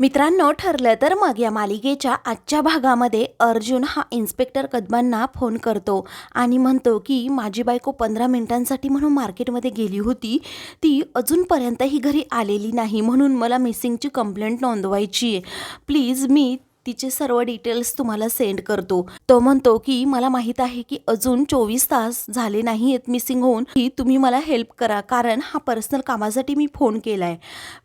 मित्रांनो ठरलं तर मग या मालिकेच्या आजच्या भागामध्ये अर्जुन हा इन्स्पेक्टर कदमांना फोन करतो आणि म्हणतो की माझी बायको पंधरा मिनिटांसाठी म्हणून मार्केटमध्ये गेली होती. ती अजूनपर्यंतही घरी आलेली नाही म्हणून मला मिसिंगची कंप्लेंट नोंदवायची आहे. प्लीज मी तिचे सर्व डिटेल्स तुम्हाला सेंड करतो. तो म्हणतो की मला माहीत आहे की अजून चोवीस तास झाले नाही आहेत मिसिंग होऊन. की तुम्ही मला हेल्प करा कारण हा पर्सनल कामासाठी मी फोन केला आहे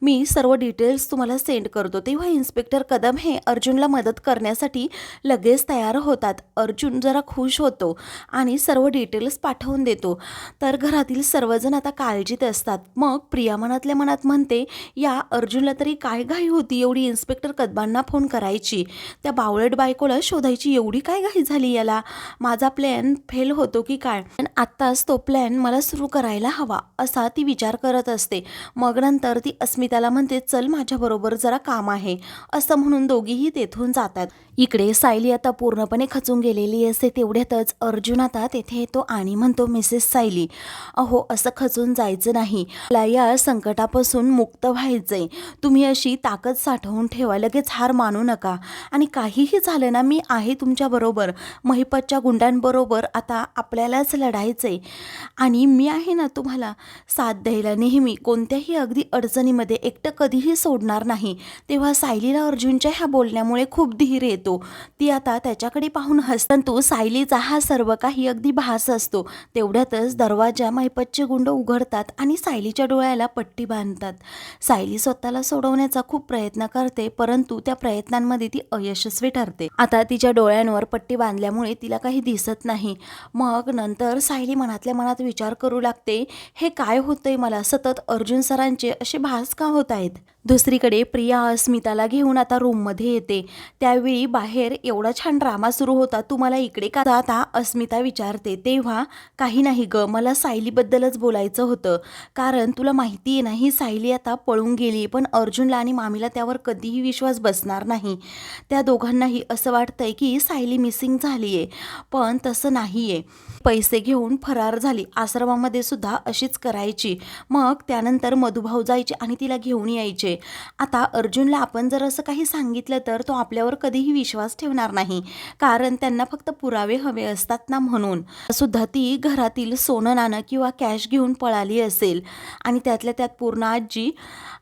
मी सर्व डिटेल्स तुम्हाला सेंड करतो. तेव्हा इन्स्पेक्टर कदम हे अर्जुनला मदत करण्यासाठी लगेच तयार होतात. अर्जुन जरा खुश होतो आणि सर्व डिटेल्स पाठवून देतो. तर घरातील सर्वजण आता काळजीत असतात. मग प्रिया मनातल्या मनात म्हणते या अर्जुनला तरी काय घाई होती एवढी इन्स्पेक्टर कदमांना फोन करायची? त्या बावळट बायकोला शोधायची एवढी काय घाई झाली याला? माझा प्लॅन फेल होतो की काय? पण आत्ताच तो प्लॅन मला सुरू करायला हवा असा ती विचार करत असते. मग नंतर ती अस्मिताला म्हणते चल माझ्याबरोबर जरा काम आहे असं म्हणून दोघीही तेथून जातात. इकडे सायली आता पूर्णपणे खचून गेलेली असते तेवढ्यातच अर्जुन आता तेथे येतो आणि म्हणतो मिसेस सायली अहो असं खचून जायचं नाही. मला या संकटापासून मुक्त व्हायचंय. तुम्ही अशी ताकद साठवून ठेवा लगेच हार मानू नका. आणि काहीही झालं ना मी आहे तुमच्याबरोबर महिपतच्या गुंडांबरोबर आता आपल्यालाच लढायचं आहे आणि मी आहे ना तुम्हाला साथ द्यायला नेहमी कोणत्याही अगदी अडचणीमध्ये एकटं कधीही सोडणार नाही. तेव्हा सायलीला अर्जुनच्या ह्या बोलण्यामुळे खूप धीर येतो. ती आता त्याच्याकडे पाहून हसतंतू सायलीचा हा सर्व काही अगदी भास असतो. तेवढ्यातच दरवाजा महिपतचे गुंड उघडतात आणि सायलीच्या डोळ्याला पट्टी बांधतात. सायली स्वतःला सोडवण्याचा खूप प्रयत्न करते परंतु त्या प्रयत्नांमध्ये ती अयशस्वी ठरते. आता तिच्या डोळ्यांवर पट्टी बांधल्यामुळे तिला काही दिसत नाही. मग नंतर सायली मनातल्या मनात विचार करू लागते हे काय होतंय मला? सतत अर्जुन सरांचे असे भास का होत आहेत? दुसरीकडे प्रिया अस्मिताला घेऊन आता रूममध्ये येते. त्यावेळी बाहेर एवढा छान ड्रामा सुरू होता तू मला इकडे का आता अस्मिता विचारते. तेव्हा काही नाही ग मला सायलीबद्दलच बोलायचं होतं. कारण तुला माहिती आहे ना ही सायली आता पळून गेली पण अर्जुनला आणि मामीला त्यावर कधीही विश्वास बसणार नाही. त्या दोघांनाही असं वाटतंय की सायली मिसिंग झाली आहे पण तसं नाही आहे पैसे घेऊन फरार झाली. आश्रमामध्ये सुद्धा अशीच करायची. मग त्यानंतर मधुभाऊ जायचे आणि तिला घेऊन यायचे. आता अर्जुनला आपण जर असं काही सांगितलं तर तो आपल्यावर कधीही विश्वास ठेवणार नाही. कारण त्यांना फक्त पुरावे हवे असतात ना म्हणून. सुद्धा ती घरातील सोनं नाणं किंवा कॅश घेऊन पळाली असेल. आणि त्यातल्या त्यात पूर्ण आजी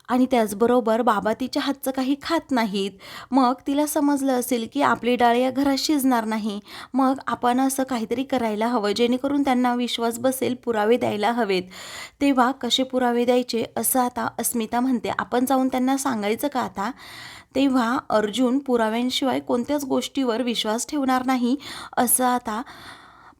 आणि त्याचबरोबर बाबा तिच्या हातचं काही खात नाहीत. मग तिला समजलं असेल की आपली डाळ या घरात शिजणार नाही. मग आपण असं काहीतरी करायला हवं जेणेकरून त्यांना विश्वास बसेल पुरावे द्यायला हवेत. तेव्हा कसे पुरावे द्यायचे असं आता अस्मिता म्हणते. आपण जाऊन त्यांना सांगायचं का आता? तेव्हा अर्जुन पुराव्यांशिवाय कोणत्याच गोष्टीवर विश्वास ठेवणार नाही असं आता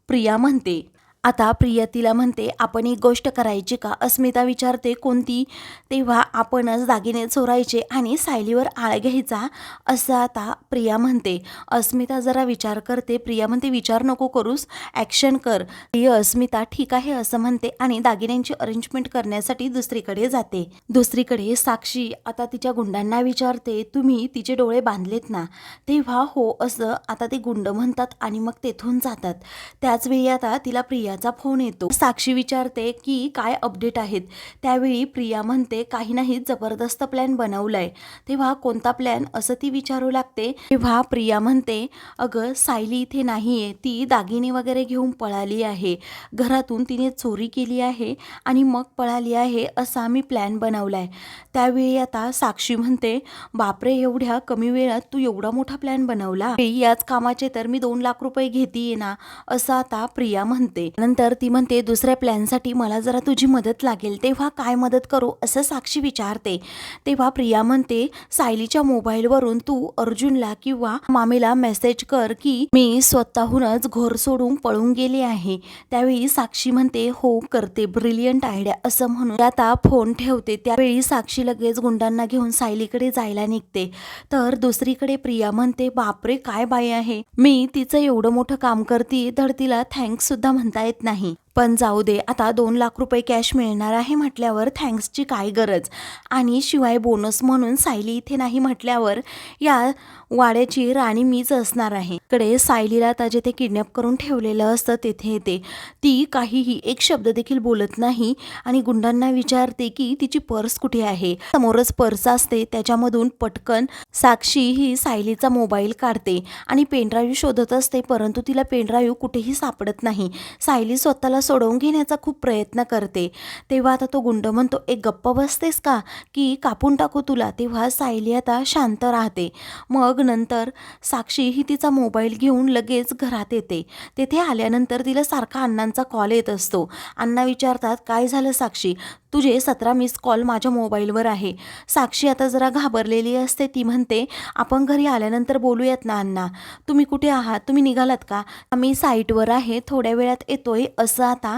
प्रिया म्हणते. आता प्रिया तिला म्हणते आपण एक गोष्ट करायची का? अस्मिता विचारते कोणती? तेव्हा आपणच दागिने चोरायचे आणि सायलीवर आळ घ्यायचा असं आता प्रिया म्हणते. अस्मिता जरा विचार करते. प्रिया म्हणते विचार नको करूस ॲक्शन कर. प्रिय अस्मिता ठीक आहे असं म्हणते आणि दागिन्यांची अरेंजमेंट करण्यासाठी दुसरीकडे जाते. दुसरीकडे साक्षी आता तिच्या गुंडांना विचारते तुम्ही तिचे डोळे बांधलेत ना? तेव्हा हो असं आता ते गुंड म्हणतात आणि मग तेथून जातात. त्याचवेळी आता तिला प्रियाचा फोन येतो. साक्षी विचारते की काय अपडेट आहेत? त्यावेळी प्रिया म्हणते काही नाही जबरदस्त प्लॅन बनवलाय. तेव्हा कोणता प्लॅन असं ती विचारू लागते. तेव्हा प्रिया म्हणते अगं सायली इथे नाहीये. ती दागिने वगैरे घेऊन पळाली आहे. घरातून तिने चोरी केली आहे आणि मग पळाली आहे असा मी प्लॅन बनवलाय. त्यावेळी आता साक्षी म्हणते बापरे एवढ्या कमी वेळात तू एवढा मोठा प्लॅन बनवला? याच कामाचे तर मी दोन लाख रुपये घेतीये ना? असं आता प्रिया म्हणते. नंतर ती म्हणते दुसऱ्या प्लॅनसाठी मला जरा तुझी मदत लागेल. तेव्हा काय मदत करू? असं साक्षी विचारते. तेव्हा प्रिया म्हणते सायलीच्या मोबाईलवरून तू अर्जुनला किंवा मामीला मेसेज कर की मी स्वतःहूनच घर सोडून पळून गेले आहे. त्यावेळी साक्षी म्हणते हो करते. ब्रिलियंट आयडिया असं म्हणून आता फोन ठेवते. त्यावेळी साक्षी लगेच गुंडांना घेऊन सायलीकडे जायला निघते. तर दुसरीकडे प्रिया म्हणते बापरे काय बाई आहे. मी तिचं एवढं मोठं काम करते तर तिला थँक्स सुद्धा म्हणता येत नाही. पण जाऊ दे आता दोन लाख रुपये कॅश मिळणार आहे म्हटल्यावर थँक्सची काय गरज? आणि शिवाय बोनस म्हणून सायली इथे नाही म्हटल्यावर या वाड्याची राणी मीच असणार आहे. कडे सायलीला आता जेथे किडनॅप करून ठेवलेलं असतं तेथे येते. ती काहीही एक शब्द देखील बोलत नाही आणि गुंडांना विचारते की तिची पर्स कुठे आहे? समोरच पर्स असते त्याच्यामधून पटकन साक्षी ही सायलीचा मोबाईल काढते आणि पेनड्राईव्ह शोधत असते परंतु तिला पेनड्राईव्ह कुठेही सापडत नाही. सायली स्वतःला सोडवून घेण्याचा खूप प्रयत्न करते. तेव्हा आता तो गुंड म्हणतो एक गप्प बसतेस का? की कापून टाकू तुला. तेव्हा सायली आता शांत राहते. मग नंतर साक्षी ही तिचा मोबाईल घेऊन लगेच घरात येते. तेथे आल्यानंतर तिला सारखा अण्णांचा कॉल येत असतो. अण्णा विचारतात काय झालं साक्षी? तुझे सतरा मिस कॉल माझ्या मोबाईलवर आहे. साक्षी आता जरा घाबरलेली असते ती म्हणते आपण घरी आल्यानंतर बोलूयात ना अण्णा. तुम्ही कुठे आहात? तुम्ही निघालात का? आम्ही साईटवर आहे थोड्या वेळात येतोय असं आता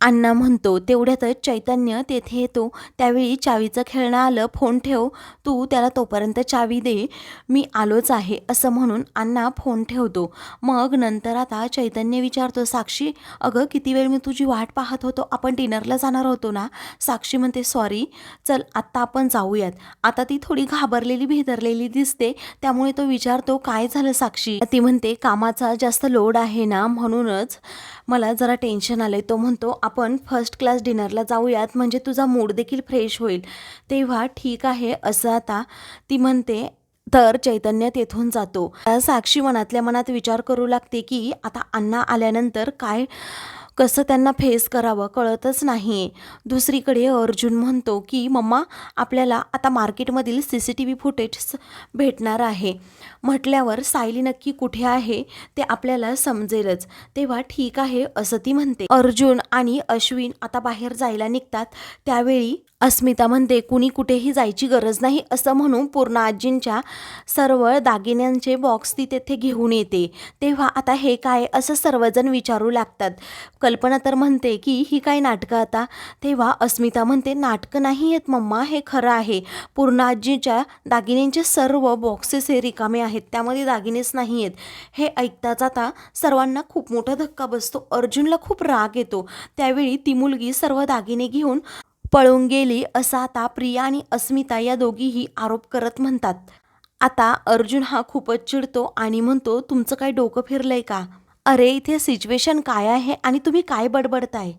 अण्णा म्हणतो तेवढ्यातच चैतन्य तेथे येतो. त्यावेळी चावीचं खेळणं आलं फोन ठेव. तू त्याला तोपर्यंत चावी दे. मी आलोच आहे असं म्हणून अण्णा फोन ठेवतो. मग नंतर आता चैतन्य विचारतो साक्षी अगं किती वेळ मी तुझी वाट पाहत होतो. आपण डिनरला जाणार होतो ना? साक्षी म्हणते सॉरी. चल आत्ता आपण जाऊयात. आता ती थोडी घाबरलेली भेदरलेली दिसते. त्यामुळे तो विचारतो काय झालं साक्षी? ती म्हणते कामाचा जास्त लोड आहे ना? म्हणूनच मला जरा टेन्शन आलं तो म्हणतो आपण फर्स्ट क्लास डिनरला जाऊयात म्हणजे तुझा मूड देखील फ्रेश होईल. तेव्हा ठीक आहे असं आता ती म्हणते तर चैतन्य तेथून जातो. साक्षी मनातल्या मनात विचार करू लागते की आता अण्णा आल्यानंतर काय कसं त्यांना फेस करावं कळतच नाही. दुसरीकडे अर्जुन म्हणतो की मम्मा आपल्याला आता मार्केटमधील C C T V footage भेटणार आहे. म्हटल्यावर सायली नक्की कुठे आहे ते आपल्याला समजेलच. तेव्हा ठीक आहे असं ती म्हणते. अर्जुन आणि अश्विन आता बाहेर जायला निघतात. त्यावेळी अस्मिता म्हणते कुणी कुठेही जायची गरज नाही असं म्हणून पूर्ण आजींच्या सर्व दागिन्यांचे बॉक्स ती तेथे घेऊन येते. तेव्हा आता हे काय असं सर्वजण विचारू लागतात. कल्पना तर म्हणते की ही काय नाटकं आता? तेव्हा अस्मिता म्हणते नाटकं नाही आहेत मम्मा हे खरं आहे. पूर्ण आजीच्या दागिन्यांचे सर्व बॉक्सेस हे रिकामे आहेत त्यामध्ये दागिनेच नाही आहेत हे ऐकताच आता सर्वांना खूप मोठा धक्का बसतो. अर्जुनला खूप राग येतो. त्यावेळी ती मुलगी सर्व दागिने घेऊन पळून गेली असा आता प्रिया आणि अस्मिता या दोघीही आरोप करत म्हणतात. आता अर्जुन हा खूपच चिडतो आणि म्हणतो तुमचं काय डोकं फिरलंय का? अरे इथे सिच्युएशन काय आहे आणि तुम्ही काय बडबडताय?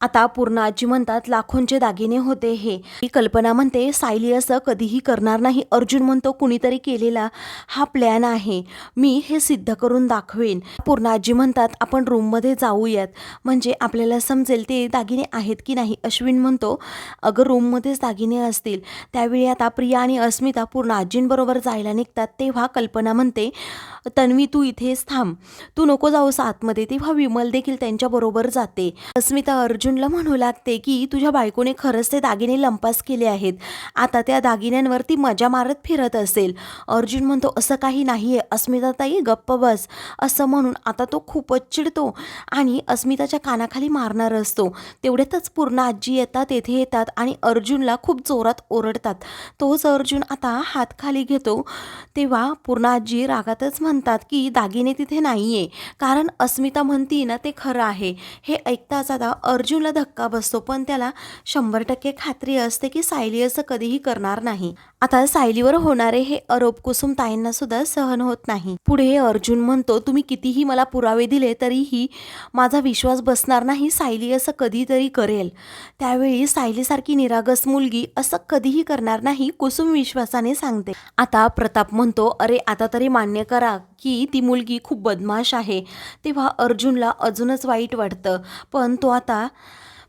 आता पूर्ण आजी म्हणतात लाखोंचे दागिने होते हे. ही कल्पना म्हणते सायली असं कधीही करणार नाही. अर्जुन म्हणतो कुणीतरी केलेला हा प्लॅन आहे. मी हे सिद्ध करून दाखवेन. पूर्ण आजी म्हणतात आपण रूममध्ये जाऊयात. म्हणजे आपल्याला समजेल ते दागिने आहेत की नाही? अश्विन म्हणतो अगं रूममध्येच दागिने असतील. त्यावेळी आता प्रिया आणि अस्मिता पूर्ण आजींबरोबर जायला निघतात. तेव्हा कल्पना म्हणते तन्वी तू इथेच थांब. तू नको जाऊस आतमध्ये. तेव्हा विमल देखील त्यांच्याबरोबर जाते. अस्मिता अर्जुन अर्जुनला म्हणू लागते की तुझ्या बायकोने खरंच ते दागिने लंपास केले आहेत. आता त्या दागिन्यांवर ती मजा मारत फिरत असेल. अर्जुन म्हणतो असं काही नाही आहे अस्मिताताई गप्प बस. असं म्हणून आता तो खूपच चिडतो आणि अस्मिताच्या कानाखाली मारणार असतो. तेवढ्यातच पूर्ण आजी येतात तेथे येतात आणि अर्जुनला खूप जोरात ओरडतात. तोच अर्जुन आता हात खाली घेतो. तेव्हा पूर्ण आजी रागातच म्हणतात की दागिने तिथे नाही आहे कारण अस्मिता म्हणती ना ते खरं आहे. हे ऐकताच आता अर्जुन राजूला धक्का बसतो पण त्याला शंभर टक्के खात्री असते की सायली असं कधीही करणार नाही. आता सायलीवर होणारे हे आरोप कुसुम ताईंना सुद्धा सहन होत नाही. पुढे अर्जुन म्हणतो तुम्ही कितीही मला पुरावे दिले तरीही माझा विश्वास बसणार नाही सायली असं कधीतरी करेल. त्यावेळी सायलीसारखी निरागस मुलगी असं कधीही करणार नाही कुसुम विश्वासाने सांगते. आता प्रताप म्हणतो अरे आता तरी मान्य करा की ती मुलगी खूप बदमाश आहे. तेव्हा अर्जुनला अजूनच वाईट वाटतं. पण तो आता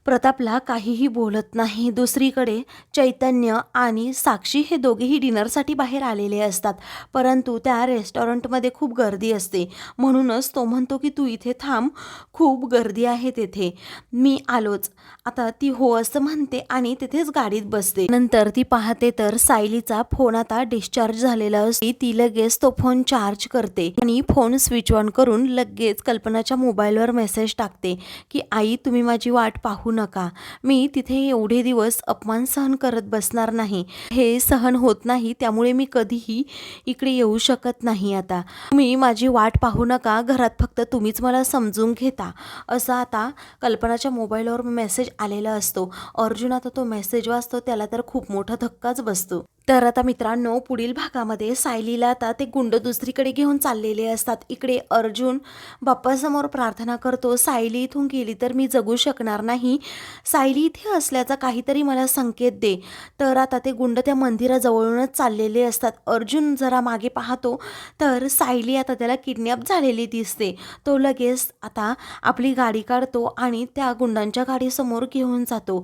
प्रतापला काहीही बोलत नाही. दुसरीकडे चैतन्य आणि साक्षी हे दोघेही डिनरसाठी बाहेर आलेले असतात. परंतु त्या रेस्टॉरंटमध्ये खूप गर्दी असते. म्हणूनच तो म्हणतो की तू इथे थांब. खूप गर्दी आहे तेथे. मी आलोच. आता ती हो असं म्हणते आणि तिथेच गाडीत बसते. नंतर ती पाहते तर सायलीचा फोन आता डिस्चार्ज झालेला असते. ती लगेच तो फोन चार्ज करते आणि फोन स्विच ऑन करून लगेच कल्पनाच्या मोबाईलवर मेसेज टाकते की आई तुम्ही माझी वाट पाहू नका. मी तिथे एवढे दिवस अपमान सहन करत बसणार नाही. हे सहन होत नाही त्यामुळे मी कधीही इकडे येऊ शकत नाही आता. तुम्ही माझी वाट पाहू नका घरात फक्त तुम्हीच मला समजून घेता. असं आता कल्पनाच्या मोबाईलवर मेसेज आलेला असतो. अर्जुन आता तो मेसेज वाचतो त्याला तर खूप मोठा धक्काच बसतो. तर आता मित्रांनो पुढील भागामध्ये सायलीला आता ते गुंड दुसरीकडे घेऊन चाललेले असतात. इकडे अर्जुन बाप्पासमोर प्रार्थना करतो सायली इथून गेली तर मी जगू शकणार नाही. सायली इथे असल्याचा काहीतरी मला संकेत दे. तर आता ते गुंड त्या मंदिराजवळूनच चाललेले असतात. अर्जुन जरा मागे पाहतो तर सायली आता त्याला किडनॅप झालेली दिसते. तो लगेच आता आपली गाडी काढतो आणि त्या गुंडांच्या गाडीसमोर घेऊन जातो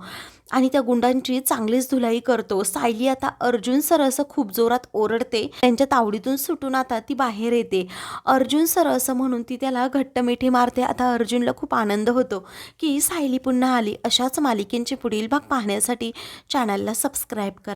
आणि त्या गुंडांची चांगलीच धुलाई करतो. सायली आता अर्जुन सर असं खूप जोरात ओरडते त्यांच्या तावडीतून सुटून आता ती बाहेर येते. अर्जुन सर असं म्हणून ती त्याला घट्ट मिठी मारते. आता अर्जुनला खूप आनंद होतो की सायली पुन्हा आली. अशाच मालिकेंचे पुढील भाग पाहण्यासाठी चॅनलला सबस्क्राईब करा.